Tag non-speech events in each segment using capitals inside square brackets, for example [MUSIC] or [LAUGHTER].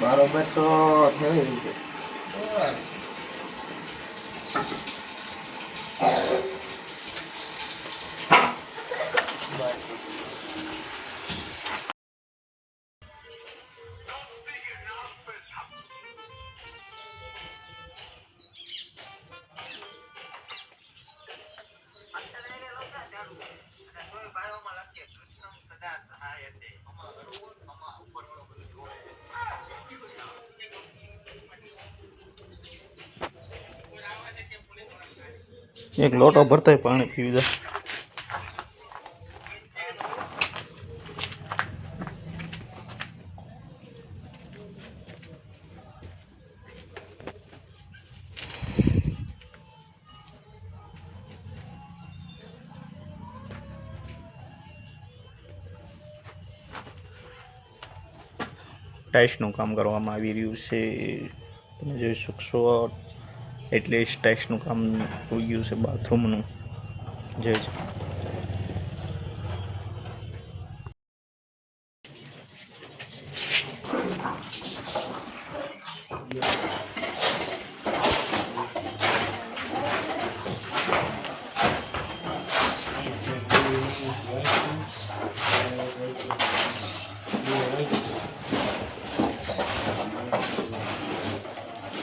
બરોબર તો થઈ એક લોટો ભરતાય પાણી પીવી દે ટાઇલ્સનું કામ કરવામાં આવી રહ્યું છે. તમે જોઈ શકશો એટલે ટાઇલ્સનું કામ થઈ ગયું છે બાથરૂમનું જે છે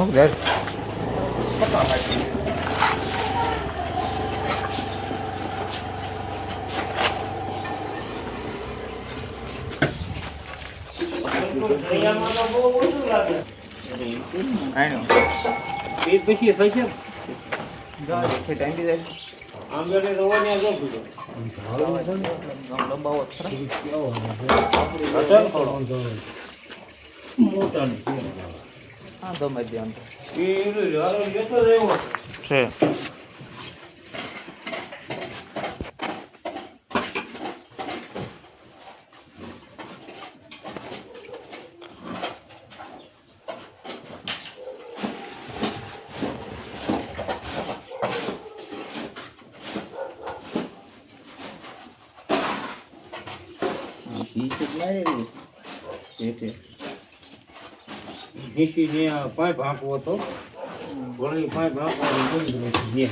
હમ Oh, there. I know. પછી થઈ છે ટાઈમ બી જાય. આમ બેઠે રવાની આગળ કીધું લંબાવો મોટા હા તો મેં ધ્યાન એ હારો જતો રહ્યો? છે. નીચે ત્યાં આ પાઇપ હાંકવો હતો વળી પાઇપ ભાંકવાની.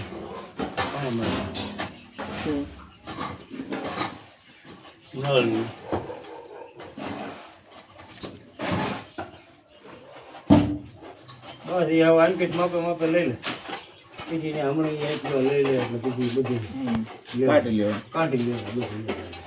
નળની. બસ એ હવે અંકિત માપે માપે લઈ લે. બીજી ને હમણાં લઈ લે એટલે બીજી બધી. લે. કાઢી લેવા કાઢી લેવા બધું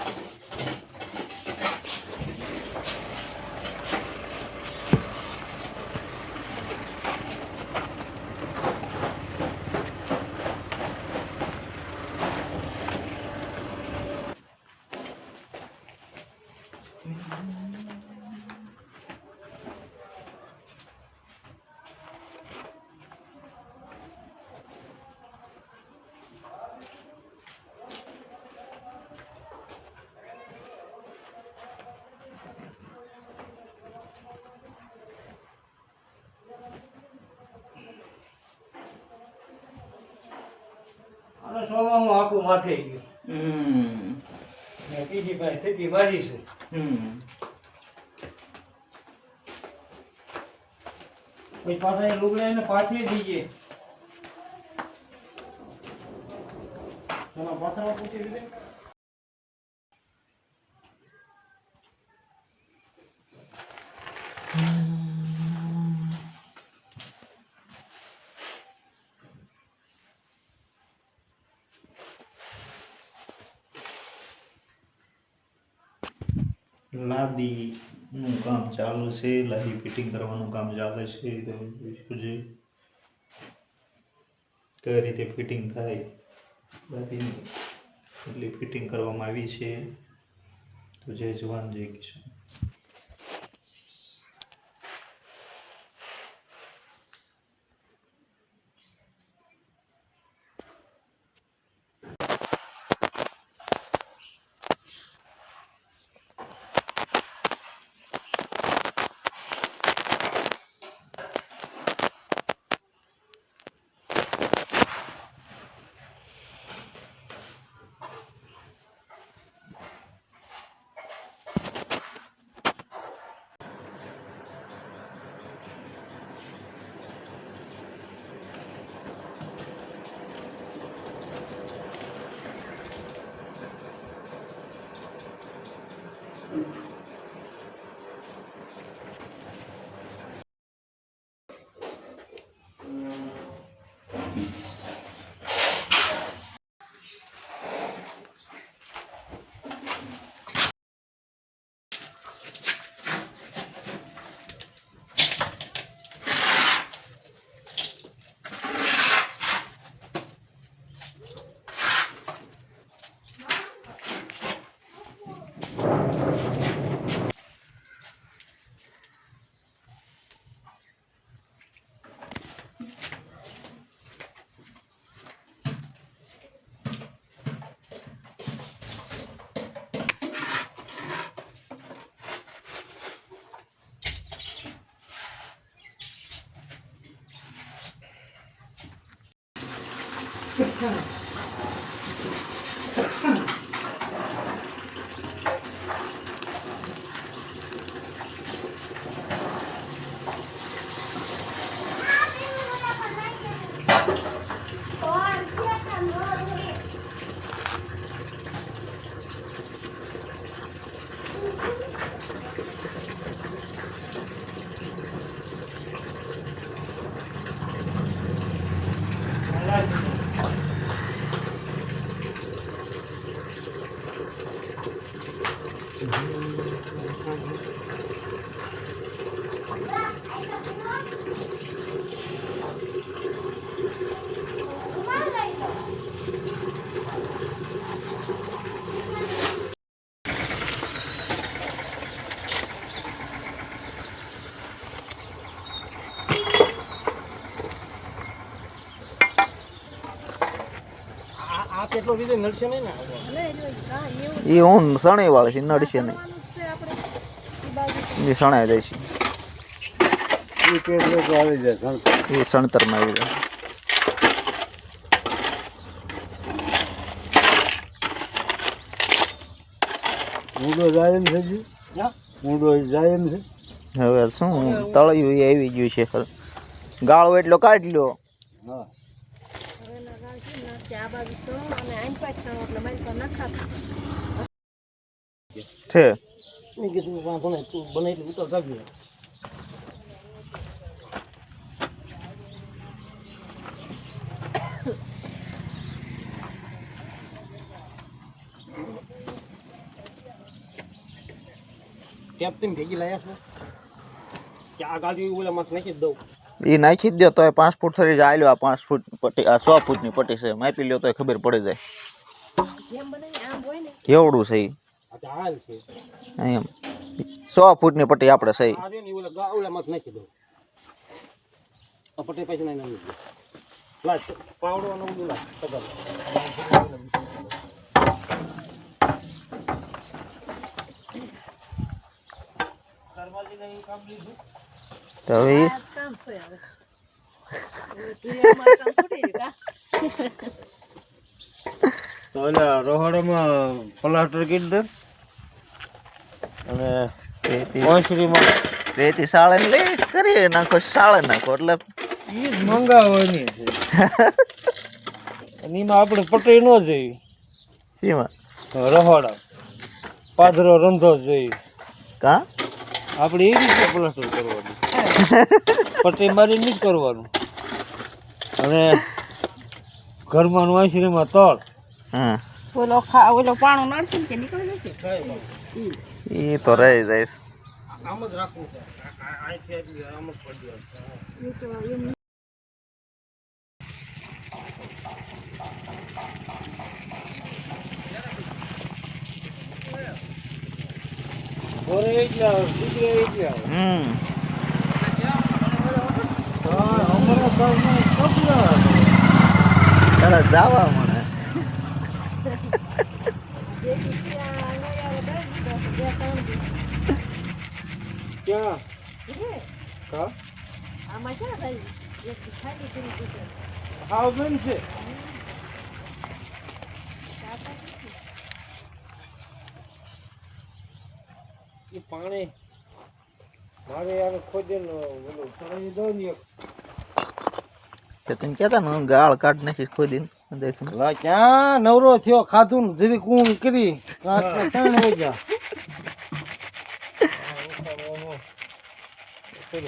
લે. આનો સોવામાં આખું માથે ગયું. હમ. બીજી પાસે થેટી છે. હમ. પછી પાછા એ લુગડા એને પાછી દીજે એના પાછળ પૂછી દીધે લાદી નું કામ ચાલુ છે લાદી ફિટિંગ કરવાનું કામ ચાલે છે, તો જોઈશું જે કઈ રીતે ફિટિંગ થાય? લાદીની એટલી ફિટિંગ કરવામાં આવી છે. તો જય જવાન, જય કિશન Just kind of. આ આ કેટલો રીતે નડશે નહીં ને? એ હું શણી વાળી છે નડશે નહીં. એ શણાઈ જાય છે. એ કેટલો તો આવી જાય એ સણતરમાં આવી જાય. ઊંડો જાય એમ છે જી? હા? ઊંડો જાય એમ છે? હવે શું તળિયું એ આવી ગયું છે ગાળો એટલો કાઢી લ્યો. હા. છે. મેં કીધું વાંધો નહીં તું બને એટલે ઉતર જાગી કેપ તેમ ભેગી લાયા છો? કે આ ગાડી ઓલા માં નાખી દઉં. એ નાખી જ દો તો પાંચ ફૂટ થઈ જાય આ પાંચ ફૂટ પટ્ટી આ સો ફૂટની પટી છે. માપી લ્યો તો ખબર પડી જાય. કેવડું છે ઈ? આ તો હાલ એમ. સો ફૂટની પટ્ટી આપણે સહી ને તો હવે [LAUGHS] તો એટલે રોહડામાં પ્લાસ્ટર કીટ દે અને રેતી ઓસરીમાં રેતી સાળે લઈ કરી નાખો સાળે નાખો એટલે એ જ મંગાવવાની છે. અને એમાં આપણે પટઈ ન જોઈએ સીમાં રહોડા. પાદરો રંધો જોઈએ કા? આપણે એ રીતે પ્લાસ્ટર કરવાનું. પટઈ મારી નહીં કરવાનું. અને ઘરમાં વાંસરીમાં તળ. હા. ઓલો ખા ઓલો પાણો નાખશે કે નીકળી જશે એ તો રહી જાય છે. આમ જ રાખવું છે. અહીંથી આમ જ પડી ઘરે એકલા દીકરે એકલા હમ અમારા ગામમાં કપડા ચાલો જાવા મને ક્યાં? હા આમાં ક્યાં થઈ એક ખાલી કરી દીધું. હાવ બેન છે. એ પાણી. મારે યાર ખોદીને ઓલું પાણી દો ને એક. તે તમે કહેતા ને ગાળ કાઢ નાખી ખોદી ક્યાં નવરો થયો ખાધું જરી કુણ કરી. [LAUGHS]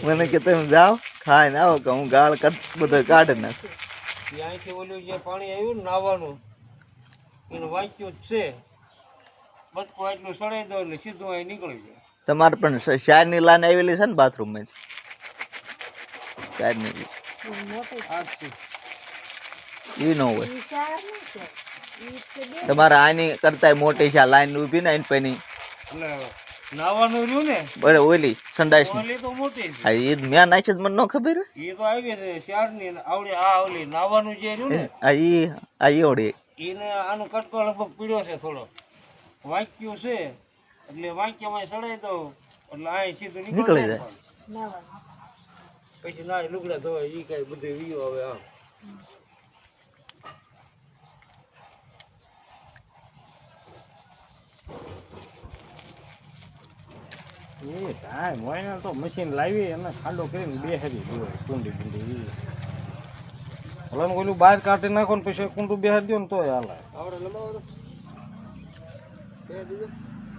મને કે તમે જાઓ ખાઈને આવો કે હું ગાળ કત બધો કાઢી નાખું. ત્યાંથી ઓલું જે પાણી આવ્યું ને નાવાનું એનું વાંચ્યું જ છે. બટકો એટલું સડાઈ દો એટલે સીધું અહીં નીકળી જાય. તમારે પણ શ- શારની લાઈન આવેલી છે ને બાથરૂમમાંથી આજથી એ ન હોય. તમારે આની કરતા મોટી છે લાઈન ઊભી ને એની પૈની. નાવાનું રહ્યું ને? બરે ઓલી સંડાસની ઓલી તો મોટી છે. હા એ મેં નાખી જ મને ન ખબર ઈ તો આવી છે ને આવડી આ ઓલી નાવાનું જે રહ્યું ને આ ઈ આ એવડી એને આનો કટકો લગભગ છે થોડો. વાંક્યું છે એટલે વાંક્યામાં સડાઈ દઉં એટલે અહીં સીધું નીકળી જાય. પછી ના લુગડા ધોવાય એ કઈ બધે વીયો હવે આમ. એ કાંઈ મોયના તો મશીન લાવી અને ખાડો કરીને બે હારી દો કુંડી કુંડી ભલે ને ઓલું બહાર કાઢી નાખો ને પછી કુંડું બેહાડી દો ને તોય હાલે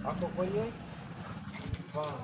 આખો કોઈ હોય? હા.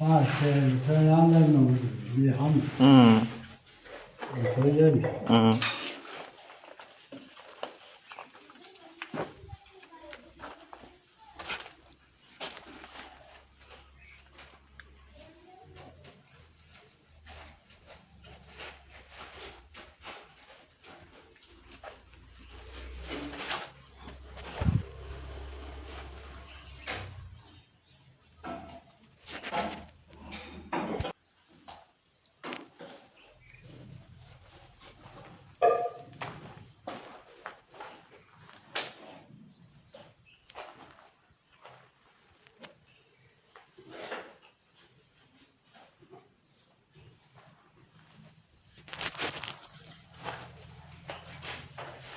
હા છે છે આંગણનું બધું. એ આમ હમ થઈ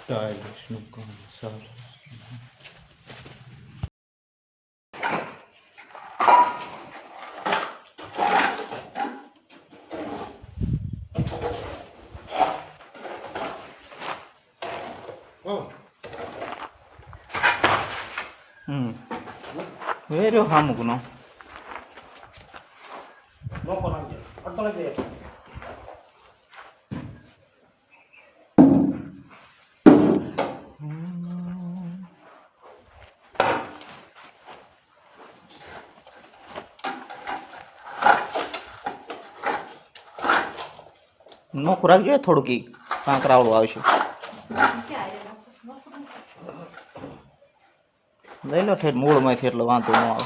જાય ને હમ ટાઇલ્સનું કામ નોખું રાખજો થોડુંક ઈ. કાંકરાવડું આવશે. લઈ લો ઠેઠ મૂળમાંથી એટલે વાંધો ન આવે.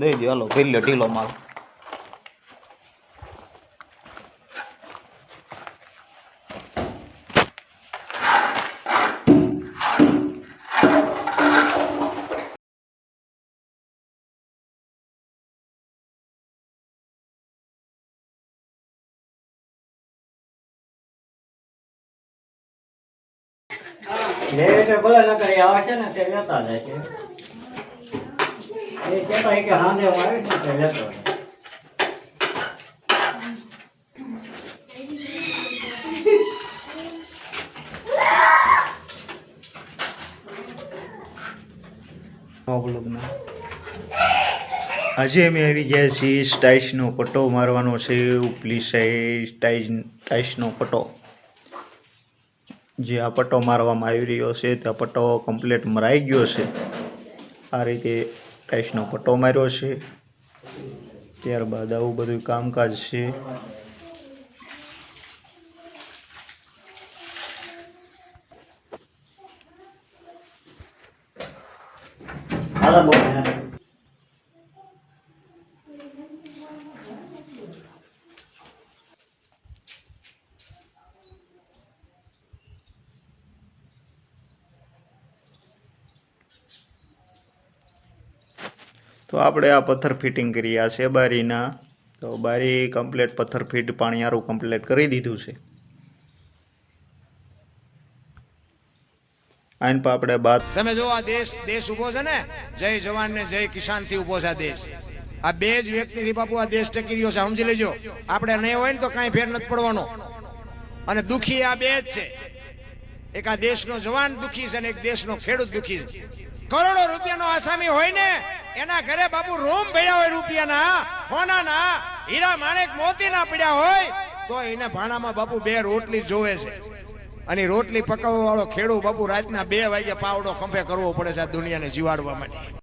દઈ દો હાલો કરી ઢીલો ઢીલો માલ લેટ ભલે ન કરી આવશે ને, તે લેતા જશે એ કહેતા કે સાંજે હું આવીશ તે લેતો આજે અમે આવી ગયા છીએ સ્ટાઇસનો પટ્ટો મારવાનો છે ઉપલી સાઈડ ટાઈસ ટાઈસનો પટ્ટો. જે આ પટ્ટો મારવામાં આવી રહ્યો છે તે પટ્ટો કમ્પ્લીટ મરાઈ ગયો છે. આ રીતે ટાઈસનો પટ્ટો માર્યો છે. ત્યારબાદ આવું બધું કામકાજ છે. હાલો. તો આપણે આ પથ્થર ફિટિંગ કર્યા છે બારીના તો બારી કમ્પ્લેટ પથ્થર ફિટ પાણી આરું કમ્પ્લેટ કરી દીધું છે. આઈન પર આપણે બાદ તમે જો આ દેશ દેશ ઊભો છે ને, જય જવાન ને જય કિસાનથી ઊભો છે દેશ. આ બે જ વ્યક્તિ થી બાપુ આ દેશ ટકી રહ્યો છે, સમજી લેજો. આપણે નહીં હોય ને તો કાંઈ ફેર નથી પડવાનો. અને દુખી આ બે જ છે. એક આ દેશનો જવાન દુખી છે અને એક દેશનો ખેડૂત દુખી છે. કરોડો રૂપિયાનો આસામી હોય ને, એના ઘરે બાપુ રૂમ ભેળ્યા હોય રૂપિયાના, હોનાના, હીરા માણેક મોતીના પડ્યા હોય, તો એને ભાણામાં બાપુ બે રોટલી જોવે છે. અને રોટલી પકાવવા વાળો ખેડૂત બાપુ રાતના બે વાગે પાવડો ખંભે કરવો પડે છે આ દુનિયાને જીવાડવા માટે.